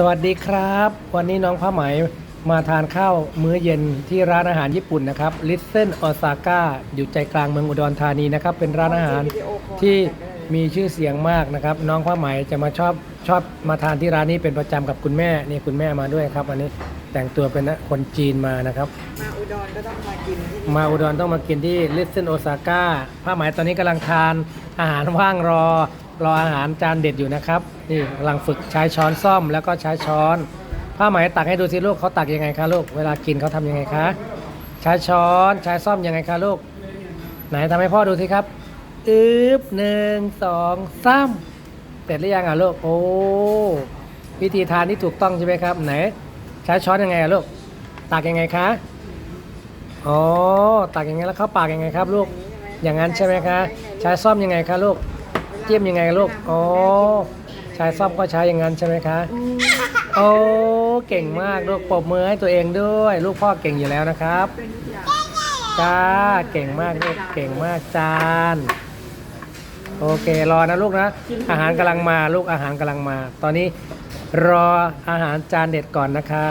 สวัสดีครับ วันนี้น้องผ้าไหมมาทานข้าวมื้อเย็นที่ร้านอาหารญี่ปุ่นนะครับ Listen Osaka อยู่ใจกลางเมืองอุดรธานีนะครับ เป็นร้านอาหารที่มีชื่อเสียงมากนะครับ น้องผ้าไหมจะมาชอบชอบมาทานที่ร้านนี้เป็นประจำกับคุณแม่นี่คุณแม่มาด้วยครับวันนี้แต่งตัวเป็นคนจีนมานะครับ มาอุดรก็ต้องมากินที่นี่มาอุดรต้องมากินที่ Listen Osaka ผ้าไหมตอนนี้กำลังทานอาหารว่างรอ รออาหารจานเด็ดอยู่นะครับ นี่กำลังฝึกใช้ช้อนซ่อมแล้วก็ใช้ช้อน ผ้าไหมตักให้ดูสิลูกเขาตักยังไงคะลูก เวลากินเขาทำยังไงคะ ใช้ช้อนใช้ซ่อมยังไงคะลูก ไหนทำให้พ่อดูสิครับอึบหนึ่งสองสามเสร็จหรือยังอะลูก โอ้ วิธีทานที่ถูกต้องใช่ไหมครับ ไหน ใช้ช้อนยังไงอะลูก ตักยังไงคะ อ๋อ ตักยังไงแล้วเข้าปากยังไงครับ ลูก อย่างนั้นใช่ไหมคะ ใช้ซ่อมยังไงคะลูก จิ้มยังไงลูกอ๋อใช้ซ่อมก็ใช้อย่างนั้นใช่ไหมคะโอ้เก่งมากลูกปรบมือให้ตัวเองด้วย ลูกพ่อเก่งอยู่แล้วนะครับจ้าเก่งมากลูกเก่งมากจานโอเครอนะลูกนะ อาหารกำลังมาลูกอาหารกำลังมา ตอนนี้รออาหารจานเด็ดก่อนนะคะ